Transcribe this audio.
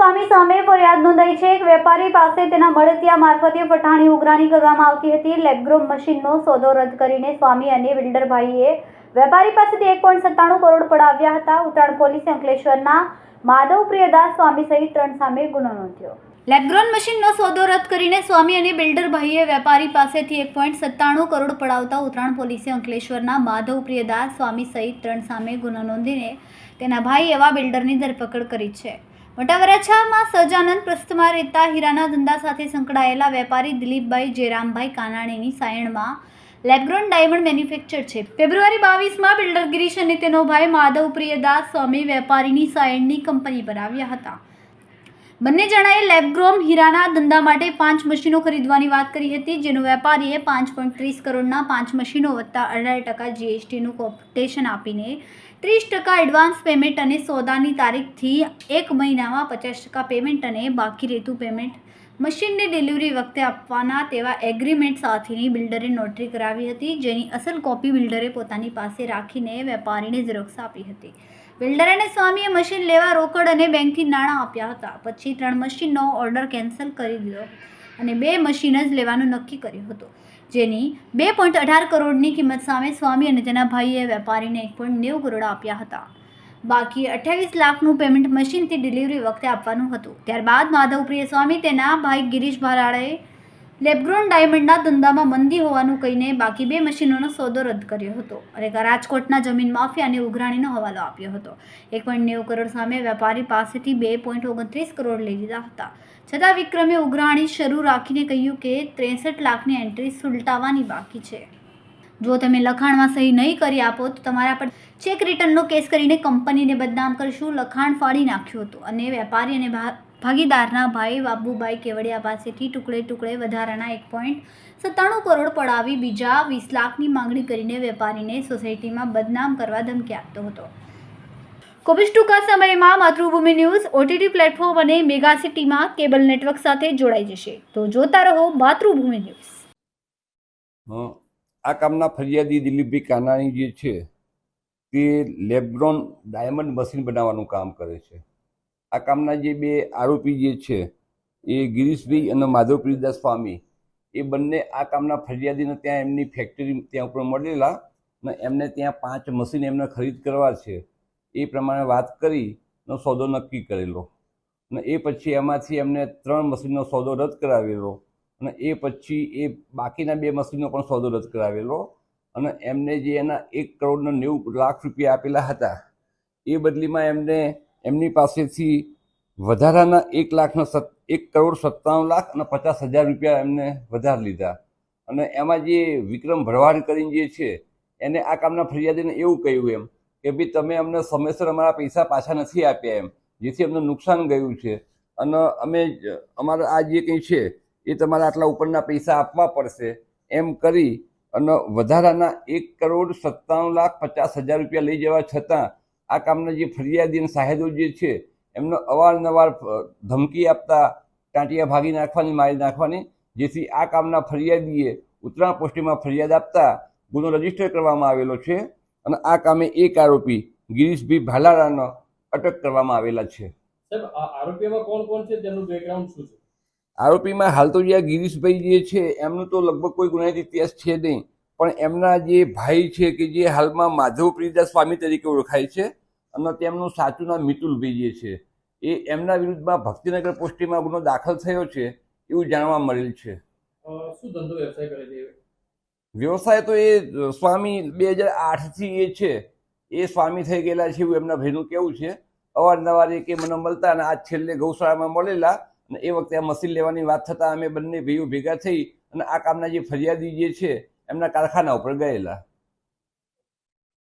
સ્વામી સામે ફરિયાદ નોંધાઈ છે. એક વેપારી પાસે તેના મળતિયા મારફતે પઠાણી ઉઘરાણી કરવામાં આવતી હતી. લેબગ્રોમ મશીનનો સોદો રદ કરીને સ્વામી અને બિલ્ડરભાઈએ વેપારી પાસેથી એક પોઈન્ટ સત્તાણું કરોડ પડાવ્યા હતા. ઉત્તરાયણ પોલીસે અંકલેશ્વરના માધવ પ્રિયદાસ સ્વામી સહિત ત્રણ સામે ગુનો નોંધ્યો. લેબગ્રોન મશીનનો સોદો રદ કરીને સ્વામી અને બિલ્ડર ભાઈએ વેપારી પાસેથી એક પોઈન્ટ સત્તાણું કરોડ પડાવતા ઉત્તરાયણ પોલીસે અંકલેશ્વરના માધવ પ્રિયદાસ સ્વામી સહિત ત્રણ સામે ગુનો નોંધીને તેના ભાઈ એવા બિલ્ડરની ધરપકડ કરી છે. મોટા સજાનંદ પ્રસ્થમાં રહેતા હીરાના ધંધા સાથે સંકળાયેલા વેપારી દિલીપભાઈ જયરામભાઈ કાનાણીની સાયણમાં લેબ્રોન ડાયમંડ મેન્યુફેક્ચર છે. ફેબ્રુઆરી બાવીસમાં બિલ્ડર ગિરીશ અને તેનો ભાઈ માધવ પ્રિયદાસ સ્વામી વેપારીની સાયણની કંપની પર આવ્યા હતા. બંને જણાએ લેબગ્રોમ હીરાના ધંધા માટે પાંચ મશીનો ખરીદવાની વાત કરી હતી, જેનો વેપારીએ પાંચ પોઈન્ટ ત્રીસ કરોડના પાંચ મશીનો વત્તા અઢાર ટકા જીએસટીનું કોમ્પિટેશન આપીને ત્રીસ ટકા એડવાન્સ પેમેન્ટ અને સોદાની તારીખથી એક મહિનામાં પચાસ ટકા પેમેન્ટ અને બાકી રહેતું પેમેન્ટ મશીનની ડિલિવરી વખતે આપવાના તેવા એગ્રીમેન્ટ સાથેની બિલ્ડરે નોટરી કરાવી હતી, જેની અસલ કોપી બિલ્ડરે પોતાની પાસે રાખીને વેપારીને ઝેરોક્ષ આપી હતી. બિલ્ડર અને સ્વામીએ મશીન લેવા રોકડ અને બેંકથી નાણાં આપ્યા હતા. પછી ત્રણ મશીનનો ઓર્ડર કેન્સલ કરી દીધો અને બે મશીન જ લેવાનું નક્કી કર્યું હતું. જેની બે પોઈન્ટ અઢાર કરોડની કિંમત સામે સ્વામી અને તેના ભાઈએ વેપારીને એક પોઈન્ટ નેવું કરોડ આપ્યા હતા. બાકી અઠ્યાવીસ લાખનું પેમેન્ટ મશીનથી ડિલિવરી વખતે આપવાનું હતું. ત્યારબાદ માધવપ્રિય સ્વામી તેના ભાઈ ગિરીશ ભારાળાએ લેબગ્રોન ડાયમંડના ધંધામાં મંદી હોવાનું કહીને બાકી બે મશીનોનો સોદો રદ કર્યો હતો અને રાજકોટના જમીન માફિયાને ઉઘરાણીનો હવાલો આપ્યો હતો. એક પોઈન્ટ નેવું કરોડ સામે વેપારી પાસેથી બે પોઈન્ટ ઓગણત્રીસ કરોડ લઈ લીધા હતા. છતાં વિક્રમે ઉઘરાણી શરૂ રાખીને કહ્યું કે ત્રેસઠ લાખની એન્ટ્રી સુલટાવવાની બાકી છે. જો તમે લખાણમાં સહી નહીં કરી આપો, તો તમારા પર ચેક રિટર્નનો કેસ કરીને કંપનીને બદનામ કરશું. લખાણ ફાડી નાખ્યું હતું અને વેપારી અને ભાગીદારના ભાઈ બાબુભાઈ કેવડિયા પાસેથી ટુકડે ટુકડે વધારાના એક પોઈન્ટ સત્તાણું કરોડ પડાવી બીજા વીસ લાખની માંગણી કરીને વેપારીને સોસાયટીમાં બદનામ કરવા ધમકી આપતો હતો. જ ટૂંકા સમયમાં માતૃભૂમિ ન્યૂઝ, ઓટીટી પ્લેટફોર્મ અને મેગા સિટીમાં કેબલ નેટવર્ક સાથે જોડાઈ જશે. તો જોતા રહો માતૃભૂમિ ન્યૂઝ. આ કામના ફરિયાદી દિલીપભાઈ કાનાણી જે છે, તે લેબ્રોન ડાયમંડ મશીન બનાવવાનું કામ કરે છે. આ કામના જે બે આરોપી જે છે, એ ગિરીશભાઈ અને માધવપ્રીદાસ સ્વામી, એ બંને આ કામના ફરિયાદીને ત્યાં એમની ફેક્ટરી ત્યાં ઉપર મળેલા અને એમને ત્યાં પાંચ મશીન એમને ખરીદ કરવા છે. એ પ્રમાણે વાત કરી સોદો નક્કી કરેલો. અને એ પછી એમાંથી એમને ત્રણ મશીનનો સોદો રદ કરાવેલો. અને એ પછી એ બાકીના બે મશીનનો પણ સોદો રદ કરાવેલો. અને એમને જે એના એક કરોડના નેવું લાખ રૂપિયા આપેલા હતા, એ બદલીમાં એમને એમની પાસેથી વધારાના એક લાખના સત, એક કરોડ સત્તાણું લાખ અને પચાસ હજાર રૂપિયા એમને વધારે લીધા. અને એમાં જે વિક્રમ ભરવાડ કરીને જે છે, એને આ કામના ફરિયાદીને એવું કહ્યું એમ કે ભાઈ તમે અમને સમયસર અમારા પૈસા પાછા નથી આપ્યા એમ, જેથી અમને નુકસાન ગયું છે. અને અમે અમારા આ જે કંઈ છે એ તમારે આટલા ઉપરના પૈસા આપવા પડશે. એમ કરી અને વધારાના એક કરોડ સત્તાણું લાખ પચાસ હજાર રૂપિયા લઈ જવા છતાં આ કામના જે ફરિયાદી અને સાહેદો જે છે, એમનો અવારનવાર ધમકી આપતા, ટાંટિયા ભાગી નાખવાની, મારી નાખવાની, જેથી આ કામના ફરિયાદીએ ઉત્તરાણ પોસ્ટિંગમાં ફરિયાદ આપતા ગુનો રજિસ્ટર કરવામાં આવેલો છે અને આ કામે એક આરોપી ગિરીશભાઈ ભાલારાનો અટક કરવામાં આવેલા છે. સાહેબ, આ કોણ કોણ છે? તેનું બેકગ્રાઉન્ડ શું છે? આરોપીમાં હાલ તો જે આ ગિરીશભાઈ જે છે એમનું તો લગભગ કોઈ ગુનાહિત ઇતિહાસ છે નહીં. પણ એમના જે ભાઈ છે કે જે હાલમાં માધવ પ્રિયદાસ સ્વામી તરીકે ઓળખાય છે અને તેમનું સાચું નામ મિતુલભાઈ જે છે એ એમના વિરુદ્ધમાં ભક્તિનગર પોસ્ટીમાં ગુનો દાખલ થયો છે એવું જાણવા મળેલ છે. શું ધંધો વ્યવસાય કરે છે વ્યવસાય તો એ સ્વામી બે હજાર આઠથી એ છે એ સ્વામી થઈ ગયેલા છે એવું એમના ભાઈનું કેવું છે. અવારનવાર એ કે મને મળતા અને આજ છેલ્લે ગૌશાળામાં મળેલા અને એ વખતે આ મશીન લેવાની વાત થતાં અમે બંને ભાઈઓ ભેગા થઈ અને આ કામના જે ફરિયાદી જે છે, એમના કારખાના ઉપર ગયેલા.